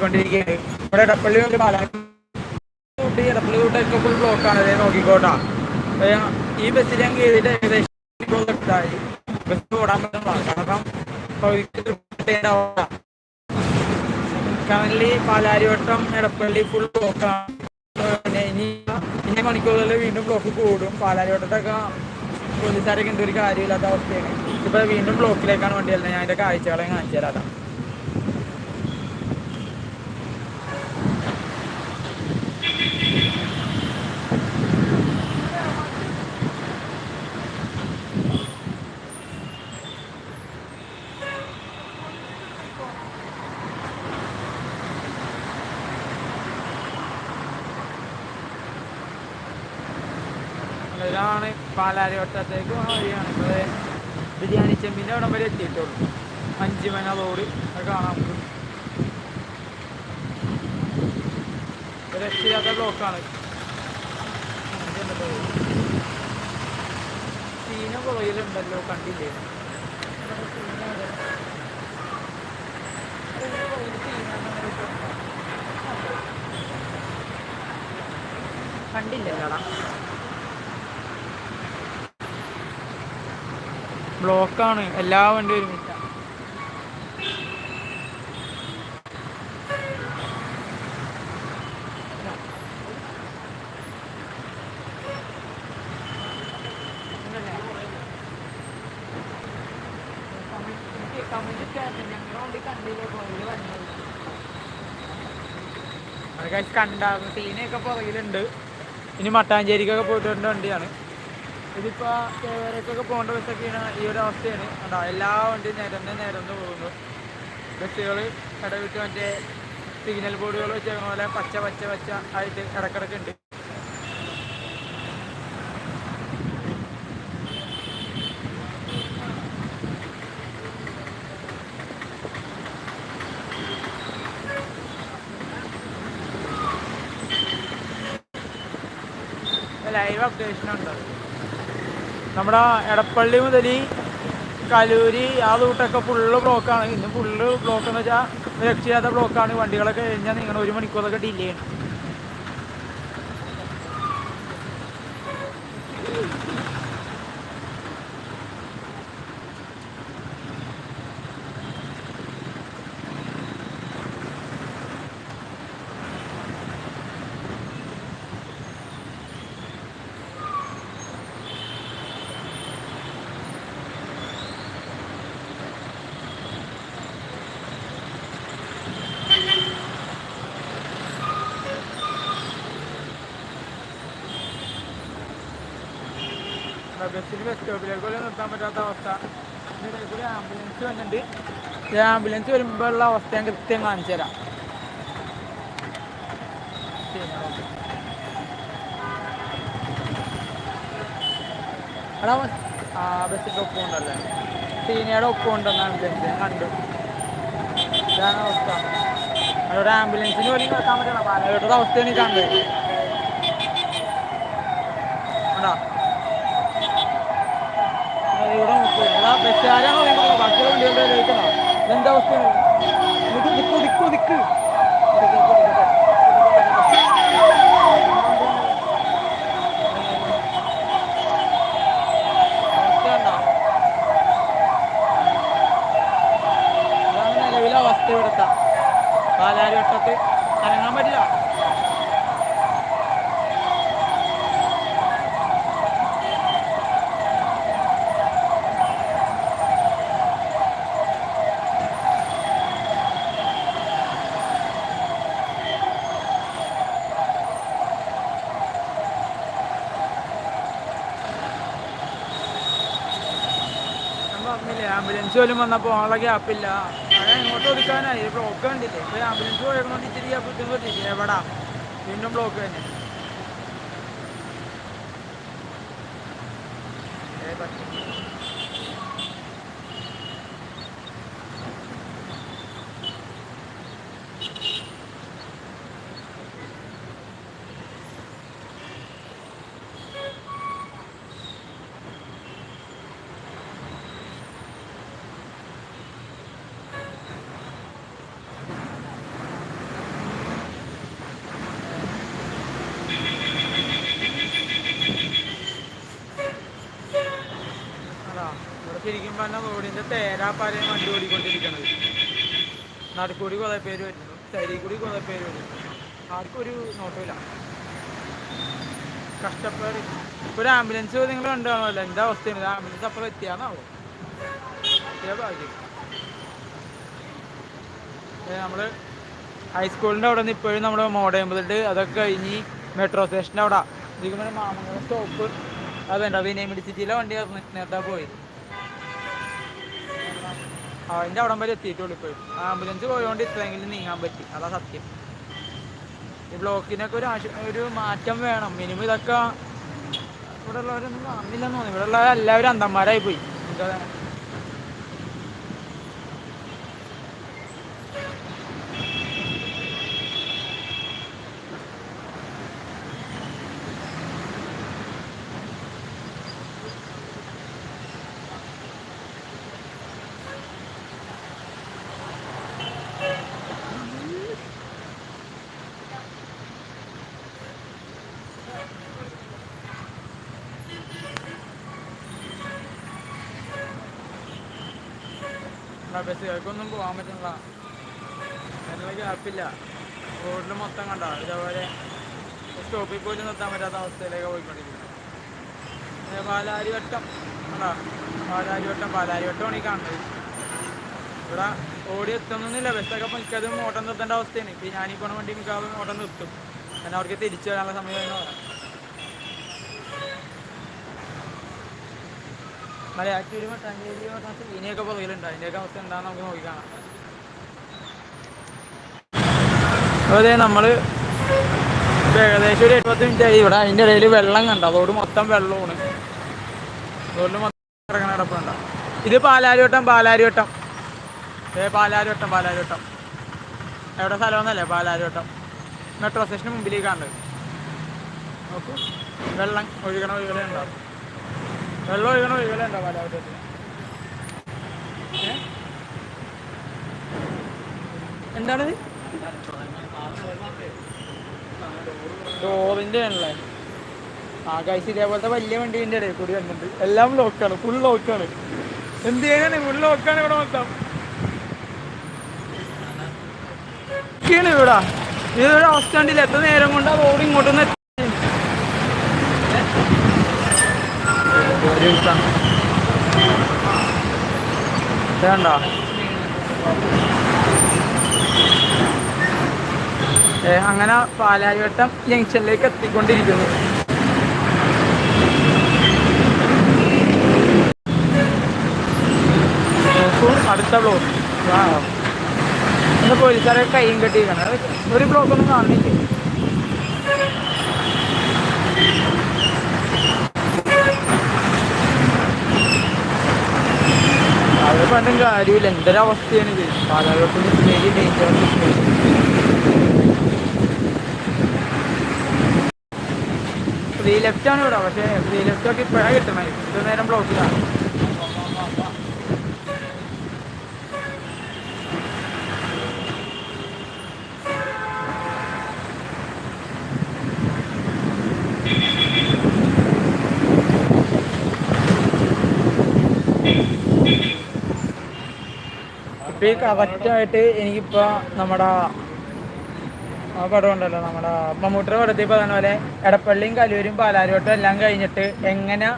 എത്തിക്കൊണ്ടിരിക്കുകയാണ് ഇവിടെ ഇടപ്പള്ളി മുതൽ പാലാരി റൂട്ട് ഇടപ്പള്ളി ഫുൾ ബ്ലോക്കാണ് അതേ നോക്കിക്കോട്ടാ. ഈ ബസ്സിൽ ഞാൻ കയറിയിട്ട് ഏകദേശം ഇതായി ബസ് ഓടാൻ പറ്റുന്ന കാരണം കറന്റ് പാലാരിവട്ടം എടപ്പള്ളി ഫുൾ ബ്ലോക്കാണ് പിന്നെ ഇനി ഇനി മണിക്കൂറുകളിൽ വീണ്ടും ബ്ലോക്ക് കൂടും. പാലാരിവട്ടത്തൊക്കെ പോലീസുകാരൊക്കെ എന്തൊരു കാര്യമില്ലാത്ത അവസ്ഥയാണ്. ഇപ്പൊ വീണ്ടും ബ്ലോക്കിലേക്കാണ് വണ്ടി വരുന്നത്. ഞാൻ അതിന്റെ കാഴ്ചകളെ കാണിച്ചു തരാം ഇതാണ് പാലാരിവട്ടത്തേക്ക് പോണ വഴിയാണ്. ഇപ്പോൾ ബിരിയാണി ചെമ്പിന്റെ അവിടം വരെ എത്തിയിട്ടുള്ളൂ. അഞ്ച് മന റോഡ് അത് കാണാൻ പറ്റും. രക്ഷയില്ലാത്ത ബ്ലോക്കാണ്. സീന പുറകിലുണ്ടല്ലോ കണ്ടില്ലേ? കണ്ടില്ലല്ലോടാ? ബ്ലോക്കാണ്. എല്ലാ വണ്ടി ഒരുമിച്ച. കണ്ടാകും സീനയൊക്കെ പുറകിലുണ്ട്. ഇനി മട്ടാഞ്ചേരിക്കൊക്കെ പോയിട്ട് വരേണ്ട വണ്ടിയാണ്. ഇതിപ്പോ കേരളക്കൊക്കെ പോകേണ്ട ബസ്സൊക്കെയാണ് ഈ ഒരു അവസ്ഥയാണ്. കണ്ടോ എല്ലാ വണ്ടിയും നിരന്ന് നിരന്ന് പോകുന്നു. ബസ്സുകൾ ഇടവിട്ട് മറ്റേ സിഗ്നൽ ബോർഡുകൾ വെച്ചേക്കണ പോലെ പച്ച പച്ച പച്ച ആയിട്ട് ഇടക്കിടക്ക് ഉണ്ട്. ലൈവ് അപ്ഡേഷൻ ഉണ്ട്? നമ്മുടെ എടപ്പള്ളി മുതൽ കലൂരി ആ റൂട്ടൊക്കെ ഫുള്ള് ബ്ലോക്കാണ് ഇന്ന് ഫുള്ള് ബ്ലോക്ക് എന്ന് വെച്ചാൽ രക്ഷയാത്ര ബ്ലോക്കാണ് വണ്ടികളൊക്കെ കഴിഞ്ഞാൽ നിങ്ങൾ ഒരു മണിക്കൂറൊക്കെ ഡിലേ ആണ്. ബസ്സിന് അവസ്ഥ. ആംബുലൻസ് വന്നിട്ടുണ്ട്. ഈ ആംബുലൻസ് ഉള്ള അവസ്ഥ ഞാൻ കൃത്യം കാണിച്ചു തരാം. എടാ ആ ബസ്സിന്റെ ഒപ്പം ഉണ്ടല്ലേ? സീനിയുടെ ഒപ്പം ഉണ്ടെന്ന് ആംബുലൻസ് ഞാൻ കണ്ടു. അവസ്ഥ. അവിടെ ആംബുലൻസിന് പോലും കേൾക്കാൻ പറ്റണം പാലക്കാട്ടത്തെ അവസ്ഥയാണ് ഈ കണ്ടോ ഇവിടെ നോക്കൂ എടാ ബസ്സുകാരാണ് പറയുന്നത് ബാക്കിയുള്ള വണ്ടികളുടെ ചോദിക്കണോ ഇതെന്താ അവസ്ഥ നിക്ക് നിക്കു നിക്കു നിക്ക് അവസ്ഥ കണ്ടോ? ഇതാണ് നിലവിലെ അവസ്ഥ ഇവിടുത്തെ പാലാരിവട്ടത്ത് അനങ്ങാൻ പറ്റില്ല ഞാൻ പറഞ്ഞില്ലേ ആംബുലൻസ് പോലും വന്നപ്പോൾ ആളെ ഗ്യാപ്പില്ല അവിടെ ഇങ്ങോട്ട് ഒതുക്കാനായി. ബ്ലോക്ക് കണ്ടില്ലേ? ഇപ്പൊ ആംബുലൻസ് പോയതുകൊണ്ട് ഇച്ചിരി ഗ്യാപ്പ് കിട്ടുന്ന പറ്റില്ല എവിടാ? വീണ്ടും ബ്ലോക്ക് തന്നെ. ഏ, പറ്റി. ശരിക്കും റോഡിന്റെ റോഡിന്റെ തേരാപ്പാലയും വണ്ടി ഓടിക്കൊണ്ടിരിക്കുന്നത് നടുക്കൂടി കുറെ പേര് വരുന്നു. തരികൂടി കൂടി കുറെ പേര് വരുന്നു. ആർക്കും ഒരു നോട്ടമില്ല. കഷ്ടപ്പാട്. ഇപ്പോൾ ഒരു ആംബുലൻസ് നിങ്ങൾ കണ്ടുകാണല്ലോ എന്താ അവസ്ഥയാണ്? ആംബുലൻസ് അപ്പുറം എത്തിയാന്നാവോ? എത്തിയാ ഭാഗ്യം. നമ്മൾ ഹൈസ്കൂളിന്റെ അവിടെ നിന്ന് ഇപ്പോഴും നമ്മുടെ മോഡേമ്പതുണ്ട് അതൊക്കെ കഴിഞ്ഞ് മെട്രോ സ്റ്റേഷന്റെ അവിടെ. ഇതിങ്ങനെ മാമംഗലം സ്റ്റോപ്പ്. അതുണ്ട് പിന്നെ മിടിച്ചിട്ടില്ല വണ്ടി ആയിരുന്നു നേരത്തെ പോയി. അതിന്റെ അവിടം വരെ എത്തിയിട്ടുള്ളൂ ഇപ്പോഴും. ആംബുലൻസ് പോയോണ്ട് ഇത്രയെങ്കിലും നീങ്ങാൻ പറ്റി. അതാ സത്യം. ഈ ബ്ലോക്കിനൊക്കെ ഒരു ഒരു മാറ്റം വേണം. മിനിമം ഇതൊക്കെ ഇവിടെ ഉള്ളവരൊന്നും കാണുന്നില്ലെന്ന് തോന്നുന്നു. ഇവിടെ ഉള്ള എല്ലാവരും അന്തന്മാരായി പോയി. എന്താ ഇവിടെ ബസ്സുകൾക്കൊന്നും പോകാൻ പറ്റുന്നില്ല. നല്ല ഗ്യാപ്പില്ല റോഡിൽ മൊത്തം കണ്ട. ഇതേപോലെ സ്റ്റോപ്പിൽ പോലും നിർത്താൻ പറ്റാത്ത അവസ്ഥയിലേക്ക് പോയിക്കൊണ്ടിരിക്കുന്നത് പിന്നെ പാലാരിവട്ടം. കണ്ടാ? പാലാരിവട്ടം. പാലാരിവട്ടമാണ് ഈ കാണുന്നത്. ഇവിടെ ഓടി എത്തുന്നില്ല ബസ്സൊക്കെ മിക്കതും ഓട്ടം നിർത്തേണ്ട അവസ്ഥയാണ്. ഇപ്പം ഞാനീ പോണ വണ്ടി മിക്കവാറും ഓട്ടം നിർത്തും. കാരണം അവർക്ക് തിരിച്ചു വരാനുള്ള സമയം എന്ന് പറയാം. മലയാറ്റൂര് മട്ടാഞ്ചേരി മട്ടാഞ്ചേരി ഇനിയൊക്കെ പുറകിലുണ്ട് അതിന്റെയൊക്കെ അവസ്ഥ എന്താണെന്ന് നമുക്ക് നോക്കിക്കാണാം അതെ നമ്മൾ ഏകദേശം ഒരു എഴുപത്തി മിനിറ്റ് ആയി ഇവിടെ അതിന്റെ ഇടയിൽ വെള്ളം കണ്ട? അതോട് മൊത്തം വെള്ളമാണ്. റോഡിൽ മൊത്തം ഇറങ്ങണ കിടപ്പുണ്ട ഇത് പാലാരിവട്ടം പാലാരിവട്ടം ഏ പാലാരിവട്ടം പാലാരിവട്ടം എവിടെ സ്ഥലമൊന്നല്ലേ പാലാരിവട്ടം മെട്രോ സ്റ്റേഷന് മുമ്പിലേക്കാണ്ട് നോക്കൂ. വെള്ളം ഒഴുകണ ഒഴുകണ ഉണ്ടാവും വെള്ളം ഒഴുകണ ഒഴുകണ ഉണ്ടാവും പാലാരിവട്ടത്തിന് ഏ? എന്താണ്? ഡോറിന്റെ ആണല്ലേ? ആ കഴിച്ച് ഇതേപോലത്തെ വലിയ വണ്ടീന്റെ ഇടയിൽ കൂടി വന്നിട്ട് എല്ലാം ലോക്കാണ് ഫുൾ ലോക്കാണ് എന്ത് ചെയ്യാനാണ്? ഫുൾ ലോക്കാണ് ഇവിടെ മൊത്തം. ഇവിടെ. ഇതൊരു അവസ്ഥ ഉണ്ടില്ല എത്ര നേരം കൊണ്ട് ആ റോഡ് ഇങ്ങോട്ടൊന്ന് എത്തി വേണ്ട അങ്ങനെ പാലാരിവട്ടം ജംഗ്ഷനിലേക്ക് എത്തിക്കൊണ്ടിരിക്കുന്നു. അടുത്ത ബ്ലോക്ക് വാ ഇന്ന് പോലീസുകാരെ കൈയും കെട്ടിയിരിക്കണം ഒരു ബ്ലോക്ക് ഒന്നും കാണുന്നില്ല അത് പറഞ്ഞ കാര്യമില്ല. എന്തൊരവസ്ഥയാണ് ഇത്? പാലാലോട്ടത്തിന് വെരി ഡേഞ്ചറസ് ഫ്രീ ലെഫ്റ്റ് ആണ് ഇവിടെ. പക്ഷേ ഫ്രീ ലെഫ്റ്റ് ഒക്കെ ഇപ്പോഴാണ് കിട്ടണേ ഇത് നേരം ബ്ലോക്കിലാണ് ഈ കറക്റ്റായിട്ട് എനിക്കിപ്പോ നമ്മുടെ ആ പടം ഉണ്ടല്ലോ നമ്മുടെ മമ്മൂട്ടിയുടെ പടത്തിൽ പറഞ്ഞ പോലെ എടപ്പള്ളിയും കലൂരും പാലാരിവട്ടം എല്ലാം കഴിഞ്ഞിട്ട് എങ്ങനെ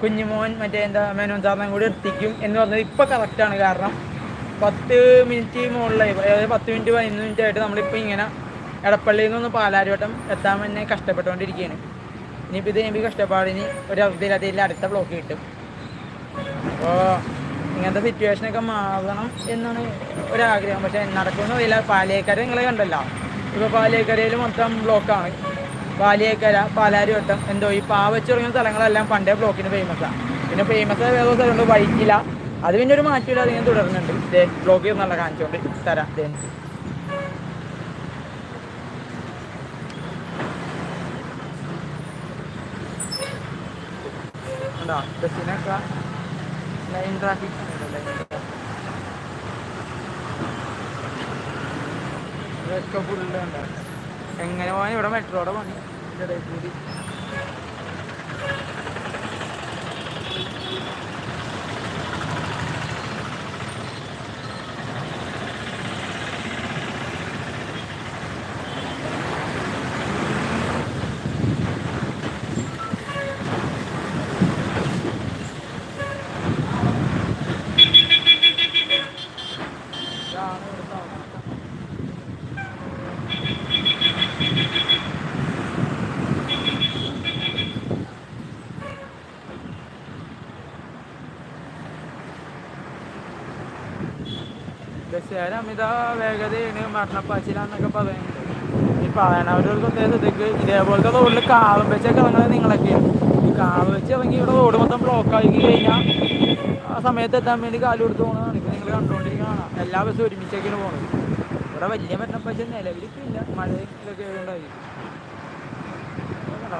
കുഞ്ഞുമോൻ മറ്റേ എന്താ മേനോൻ സാറിനെ കൂടി എത്തിക്കും എന്ന് പറഞ്ഞത് ഇപ്പൊ കറക്റ്റാണ് കാരണം പത്ത് മിനിറ്റ് മുകളിലായി. അതായത് പത്ത് മിനിറ്റ് പതിനൊന്ന് മിനിറ്റ് ആയിട്ട് നമ്മളിപ്പോൾ ഇങ്ങനെ എടപ്പള്ളിയിൽ നിന്ന് പാലാരിവട്ടം എത്താൻ തന്നെ കഷ്ടപ്പെട്ടുകൊണ്ടിരിക്കുകയാണ്. ഇനിയിപ്പോൾ ഇത് കഴിയുമ്പോൾ കഷ്ടപ്പാടിന് ഒരു അവധിയില്ലാത്ത അടുത്ത ബ്ലോക്ക് കിട്ടും. അപ്പോൾ ഇങ്ങനത്തെ സിറ്റുവേഷനൊക്കെ മാറണം എന്നാണ് ഒരാഗ്രഹം. പക്ഷെ നടക്കുന്ന ഇല്ല പാലിയേക്കര നിങ്ങൾ കണ്ടല്ലോ? ഇപ്പോൾ പാലിയേക്കരയിൽ മൊത്തം ബ്ലോക്കാണ് പാലിയേക്കര പാലാരിവട്ടം എന്തോ ഈ പാവച്ച് തുടങ്ങിയ സ്ഥലങ്ങളെല്ലാം പണ്ടേ ബ്ലോക്കിന് ഫേമസാണ് പിന്നെ ഫേമസ് വേറെ സ്ഥലമുണ്ട് വൈക്കില അത് പിന്നെ ഒരു മാറ്റമില്ല അതിങ്ങനെ തുടരുന്നുണ്ട് ദേ ബ്ലോക്ക് നല്ല കാണിച്ചുകൊണ്ട് തരാം. ദേ. ഉണ്ടോ ബസ്സിനൊക്കെ ലൈൻ ട്രാഫിക് ഇതൊക്കെ എങ്ങനെ പോകാൻ ഇവിടെ മെട്രോടെ പണി. ഇടയിൽ കൂടി. ബസ്സുകാർ അമിത വേഗതയാണ് മരണപ്പാച്ചിലാന്നൊക്കെ പറയുന്നത് ഈ പറയണവരൊരു പ്രത്യേകതയ്ക്ക് ഇതേപോലത്തെ റോഡിൽ കാളും വെച്ചൊക്കെ ഇറങ്ങുന്നത് നിങ്ങളൊക്കെയാണ് ഈ കാളും വെച്ച് ഇറങ്ങി ഇവിടെ റോഡ് മൊത്തം ബ്ലോക്ക് ആക്കി കഴിഞ്ഞാൽ ആ സമയത്ത് എത്താൻ വേണ്ടി കാൽ കൊടുത്ത് പോകുന്നതാണ് ഇപ്പം നിങ്ങൾ കണ്ടുകൊണ്ടിരിക്കുന്നതാണ് എല്ലാ ബസ്സും ഒരുമിച്ചൊക്കെയാണ് പോകുന്നത് ഇവിടെ വലിയ മരണപ്പാച്ച നിലവിലിപ്പില്ല. ഇല്ല ഉണ്ടായി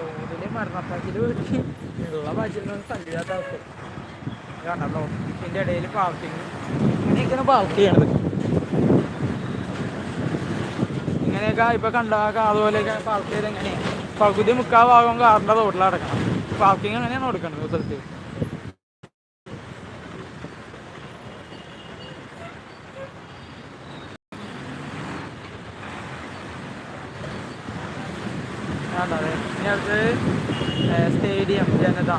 റോഡിലെ മരണപ്പാച്ചിൽ വീട്ടിൽ ഉള്ള പാച്ചിലൊന്നും തല്ലില്ലാത്ത അവസ്ഥ. കാരണം ഇതിന്റെ ഇടയിൽ പാർക്കിങ് ഇങ്ങനെയൊക്കെയാണ് പാർക്ക് ചെയ്യണത്. ഇങ്ങനെയൊക്കെ ഇപ്പൊ കണ്ട അതുപോലെയൊക്കെ പാർക്ക് ചെയ്ത് എങ്ങനെയാണ് പകുതി മുക്കാൽ ഭാഗം കാറിന്റെ റോഡിൽ അടക്കണം പാർക്കിംഗ് എങ്ങനെയാണ് കൊടുക്കേണ്ടത് സ്ഥലത്ത്. സ്റ്റേഡിയം ജനത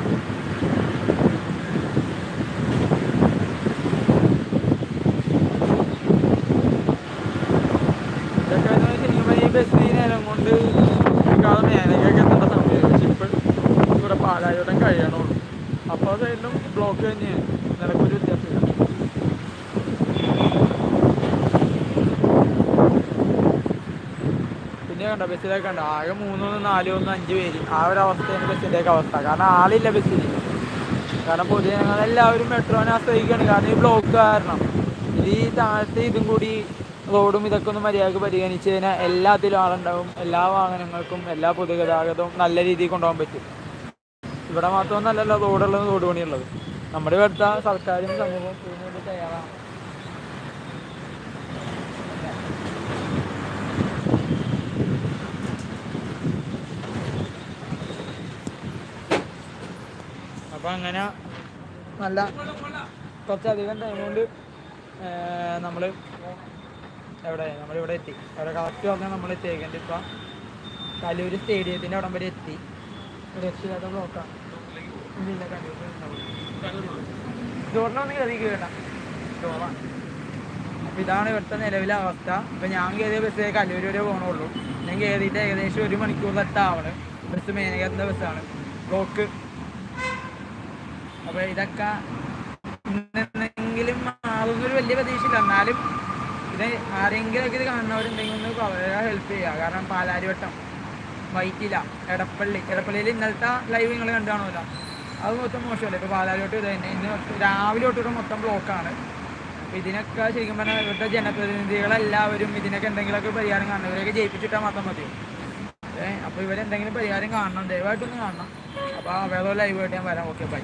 ഇതൊക്കെ എന്ന് ശരിക്കും പറഞ്ഞാൽ ഈ ബസ് ഈ നേരം കൊണ്ട് കാലം മേനകയൊക്കെ എത്തേണ്ട സമയം പക്ഷെ ഇവിടെ പാലായോടം കഴിയണുള്ളൂ. അപ്പോൾ അതെല്ലാം ബ്ലോക്ക് തന്നെയാണ് നിലക്കൊരു വ്യത്യാസമില്ല പിന്നെ കണ്ട ബസ്സിലേക്ക് കണ്ട? ആകെ മൂന്നൊന്ന് നാല് ഒന്ന് അഞ്ച് പേര്. ആ ഒരു അവസ്ഥയാണ് ബസ്സിന്റെയൊക്കെ അവസ്ഥ. കാരണം ആളില്ല ബസ്സിൽ കാരണം പൊതുജനങ്ങളെല്ലാവരും മെട്രോനെ ആശ്രയിക്കുകയാണ് കാരണം ഈ ബ്ലോക്ക് കാരണം. ഇത് ഈ താഴത്തെ ഇതും കൂടി റോഡും ഇതൊക്കെ ഒന്ന് മര്യാദയ്ക്ക് പരിഗണിച്ച് കഴിഞ്ഞാൽ എല്ലാത്തിലും ആളുണ്ടാവും. എല്ലാ വാഹനങ്ങൾക്കും എല്ലാ പൊതുഗതാഗതവും നല്ല രീതിയിൽ കൊണ്ടുപോകാൻ പറ്റും. ഇവിടെ മാത്രമൊന്നല്ലല്ലോ റോഡുള്ളത് റോഡ് പണിയുള്ളത്. നമ്മുടെ ഇവിടുത്തെ സർക്കാരും സമൂഹവും ഇതിനു വേണ്ടി തയ്യാറാണ്. അപ്പം അങ്ങനെ നല്ല കുറച്ചധികം ടൈം കൊണ്ട് നമ്മൾ എവിടെ? നമ്മളിവിടെ എത്തി. അവിടെ കറക്റ്റ് പറഞ്ഞാൽ നമ്മൾ എത്തിയേക്കേണ്ടത് ഇപ്പം കലൂർ സ്റ്റേഡിയത്തിന്റെ അവിടം വരെ എത്തി. രക്ഷിതാത്ത ബ്ലോക്കാണ് ഇല്ല ചോറിനൊന്നും കയറി വേണ്ട ചോറാണ് അപ്പം ഇതാണ് ഇവിടുത്തെ നിലവിലെ അവസ്ഥ. ഇപ്പം ഞാൻ കയറിയ ബസ് കലൂർ വരെ പോകണുള്ളൂ ഞാൻ കയറിയിട്ട് ഏകദേശം ഒരു മണിക്കൂർ എത്താവണ്. ബസ് മേനകത്തിന്റെ ബസ്സാണ് ബ്ലോക്ക് അപ്പോൾ ഇതൊക്കെ ഇത് ആരെങ്കിലും ഇത് കാണുന്നവരുണ്ടെങ്കിൽ ഒന്ന് വളരെ ഹെൽപ്പ് ചെയ്യുക. കാരണം പാലാരിവട്ടം വൈറ്റില. എടപ്പള്ളി. എടപ്പള്ളിയിൽ ഇന്നലത്തെ ലൈവ് നിങ്ങൾ കണ്ടു കാണുമല്ലോ. അത് മൊത്തം മോശമല്ലേ? ഇപ്പോൾ പാലാരിവട്ടം ഇത് തന്നെ. ഇന്ന് രാവിലെ തൊട്ടിട്ട് മൊത്തം ബ്ലോക്കാണ് അപ്പോൾ ഇതിനൊക്കെ ശരിക്കും പറഞ്ഞാൽ ഇവിടുത്തെ ജനപ്രതിനിധികളെല്ലാവരും ഇതിനൊക്കെ എന്തെങ്കിലുമൊക്കെ പരിഹാരം കാണണം. ഇവരെയൊക്കെ ജയിപ്പിച്ചിട്ടാൽ മാത്രം മതി. ഏഹ് അപ്പോൾ ഇവരെന്തെങ്കിലും പരിഹാരം കാണണം. ദയവായിട്ടൊന്ന് കാണണം. അപ്പോൾ വേറെ ലൈവായിട്ട് ഞാൻ വരാം. Okay bye